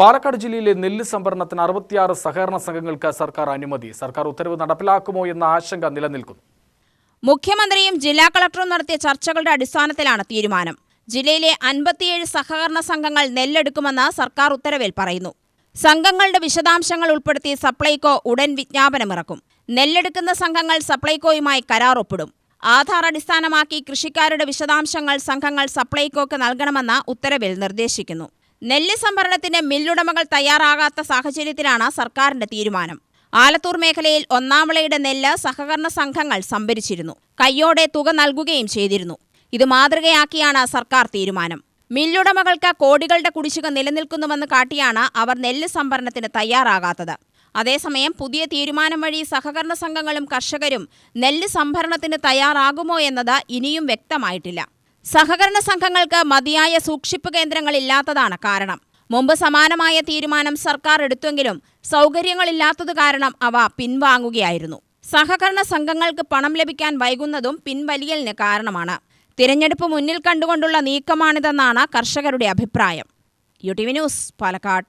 പാലക്കാട് ജില്ലയിലെ നെല്ല് സംഭരണത്തിന് അറുപത്തിയാറ് സഹകരണ സംഘങ്ങൾക്ക് സർക്കാർ അനുമതി. സർക്കാർ ഉത്തരവ് നടപ്പിലാക്കുമോ എന്ന ആശങ്ക നിലനിൽക്കുന്നു. മുഖ്യമന്ത്രിയും ജില്ലാ കളക്ടറും നടത്തിയ ചർച്ചകളുടെ അടിസ്ഥാനത്തിലാണ് തീരുമാനം. ജില്ലയിലെ അൻപത്തിയേഴ് സഹകരണ സംഘങ്ങൾ നെല്ലെടുക്കുമെന്ന് സർക്കാർ ഉത്തരവിൽ പറയുന്നു. സംഘങ്ങളുടെ വിശദാംശങ്ങൾ ഉൾപ്പെടുത്തി സപ്ലൈകോ ഉടൻ വിജ്ഞാപനമിറക്കും. നെല്ലെടുക്കുന്ന സംഘങ്ങൾ സപ്ലൈകോയുമായി കരാർ ഒപ്പിടും ആധാർ അടിസ്ഥാനമാക്കി കൃഷിക്കാരുടെ വിശദാംശങ്ങൾ സംഘങ്ങൾ സപ്ലൈകോക്ക് നൽകണമെന്ന് ഉത്തരവിൽ നിർദ്ദേശിക്കുന്നു. നെല്ല് സംഭരണത്തിന് മില്ലുടമകൾ തയ്യാറാകാത്ത സാഹചര്യത്തിലാണ് സർക്കാരിന്റെ തീരുമാനം. ആലത്തൂർ മേഖലയിൽ ഒന്നാം വിളയുടെ നെല്ല് സഹകരണ സംഘങ്ങൾ സംഭരിച്ചിരുന്നു. കയ്യോടെ തുക നൽകുകയും ചെയ്തിരുന്നു. ഇത് മാതൃകയാക്കിയാണ് സർക്കാർ തീരുമാനം. മില്ലുടമകൾക്ക് കോടികളുടെ കുടിശ്ശിക നിലനിൽക്കുന്നുവെന്ന് കാട്ടിയാണ് അവർ നെല്ല് സംഭരണത്തിന് തയ്യാറാകാത്തത്. അതേസമയം പുതിയ തീരുമാനം വഴി സഹകരണ സംഘങ്ങളും കർഷകരും നെല്ല് സംഭരണത്തിന് തയ്യാറാകുമോ എന്നത് ഇനിയും വ്യക്തമായിട്ടില്ല. സഹകരണ സംഘങ്ങൾക്ക് മതിയായ സൂക്ഷിപ്പ് കേന്ദ്രങ്ങളില്ലാത്തതാണ് കാരണം. മുമ്പ് സമാനമായ തീരുമാനം സർക്കാർ എടുത്തെങ്കിലും സൗകര്യങ്ങളില്ലാത്തത് കാരണം അവ പിൻവാങ്ങുകയായിരുന്നു. സഹകരണ സംഘങ്ങൾക്ക് പണം ലഭിക്കാൻ വൈകുന്നതും പിൻവലിയലിന് കാരണമാണ്. തിരഞ്ഞെടുപ്പ് മുന്നിൽ കണ്ടുകൊണ്ടുള്ള നീക്കമാണിതെന്നാണ് കർഷകരുടെ അഭിപ്രായം. U T V news Palakkad.